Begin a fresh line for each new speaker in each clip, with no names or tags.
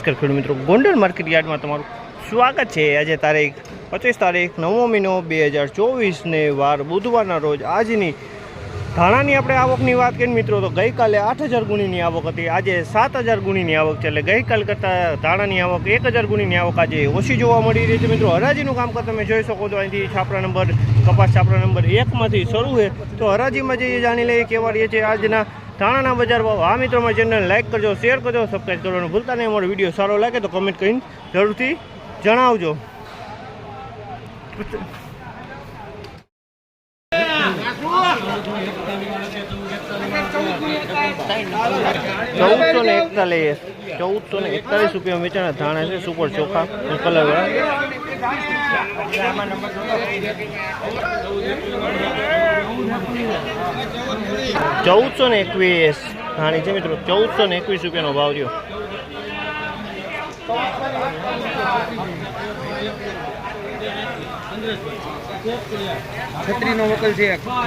નમસ્કાર ખેડૂત મિત્રો, ગોંડલ માર્કેટ યાર્ડમાં તમારું સ્વાગત છે. આજે તારીખ પચીસ તારીખ નવમો મહિનો બે હજાર ચોવીસને વાર બુધવારના રોજ આજની ધાણાની આપણે આવકની વાત કરીએ મિત્રો, તો ગઈકાલે આઠ હજાર ગુણીની આવક હતી, આજે સાત હજાર ગુણીની આવક છે. એટલે ગઈકાલ કરતાં ધાણાની આવક એક હજાર ગુણીની આવક આજે ઓછી જોવા મળી રહી છે મિત્રો. હરાજીનું કામકાજ તમે જોઈ શકો છો. અહીંથી છાપરા નંબર, કપાસ છાપરા નંબર એકમાંથી શરૂ છે. તો હરાજીમાં જઈએ જાણી લઈએ કેવા રહીએ છે, આજના ધાણાના બજાર ભાવ. આ મિત્રોમાં ચેનલ લાઇક કરજો શેર કરજો સબસ્ક્રાઈબ કરવાનું ભૂલતા નહીં. અમારો વીડિયો સારો લાગે તો કમેન્ટ કરીને જરૂરથી જણાવજો. ચૌદસો ને એકતાલીસ. ચૌદસો ને એકતાલીસ રૂપિયા વેચાણા ધાણા છે, સુપર ચોખા કલર ચૌદસો ને એકવીસ. ધાણી છે મિત્રો ચૌદસો ને એકવીસ રૂપિયાનો ભાવ રહ્યો.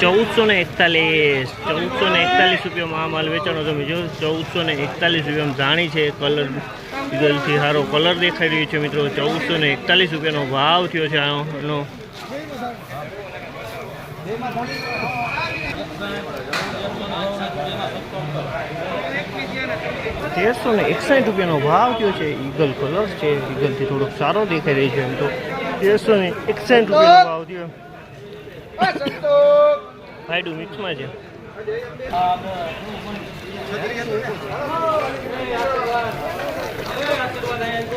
ચૌદસો ને એકતાલીસ. ચૌદસો ને એકતાલીસ રૂપિયામાં આ માલ વેચાણો તમે જો ચૌદસો ને એકતાલીસ રૂપિયામાં ધાણી છે કલર. સારો કલર દેખાઈ રહ્યો છે મિત્રો. ચૌદસો ને એકતાલીસ રૂપિયાનો ભાવ થયો છે આનો. તેરસો ને એકસાઠ રૂપિયાનો ભાવ કયો છે? ઈગલ કલર છે. ઈગલથી થોડોક સારો દેખાઈ રહી છે એમ તો. તેરસો ને એકસાઠ રૂપિયાનો ભાવ થયો. ફાયડું મિક્સમાં છે.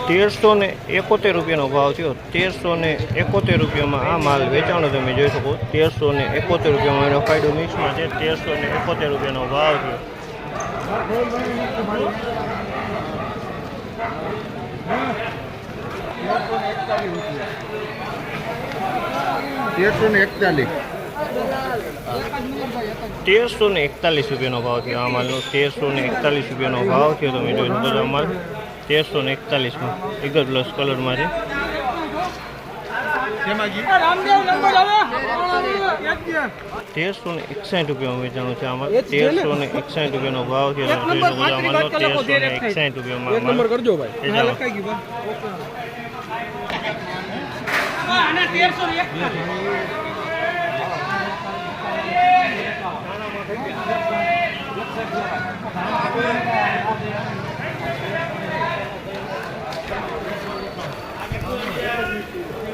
તેરસો ને એકોતેર રૂપિયાનો ભાવ થયો. તેરસો ને એકોતેર રૂપિયામાં આ માલ વેચાણો તમે જોઈ શકો. તેરસો ને એકોતેર રૂપિયામાં એનો ફાયદો મિક્સમાં છે. તેરસો ને એકોતેર રૂપિયાનો ભાવ થયો.
તેરસો ને એકતાલીસ.
તેરસો ને એકતાલીસ રૂપિયાનો ભાવ થયો આ માલનો. તેરસો ને એકતાલીસ રૂપિયાનો ભાવ થયો તમે જોઈ શકો છો આ માલ. તેરસો ને એકતાલીસમાં. ઈગલ પ્લસ કલરમાં છે તેરસો ને એકસાઠ રૂપિયામાં વેચાણું છે આમાં. તેરસો ને એકસાઠ રૂપિયાનો ભાવ છે તેરસો ને એકસાઠ રૂપિયામાં
કરજો ભાઈ.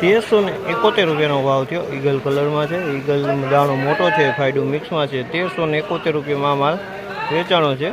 તેરસો ને એકોતેર રૂપિયાનો ભાવ થયો. ઈગલ કલરમાં છે. ઈગલ દાણો મોટો છે ફાયડું મિક્સમાં છે. તેરસો ને એકોતેર રૂપિયામાં માલ વેચાણો છે.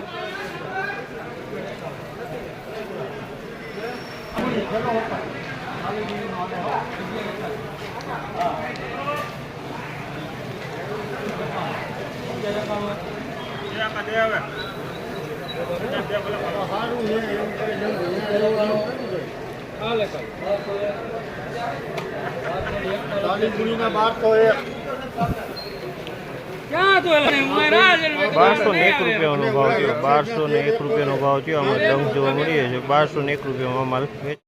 બારસો ને એક રૂપિયાનો ભાવ થયો બારસો ને એક રૂપિયાનો ભાવ થયો આમાં દમ જોવા મળીએ છે બારસો ને એક રૂપિયામાં વેચ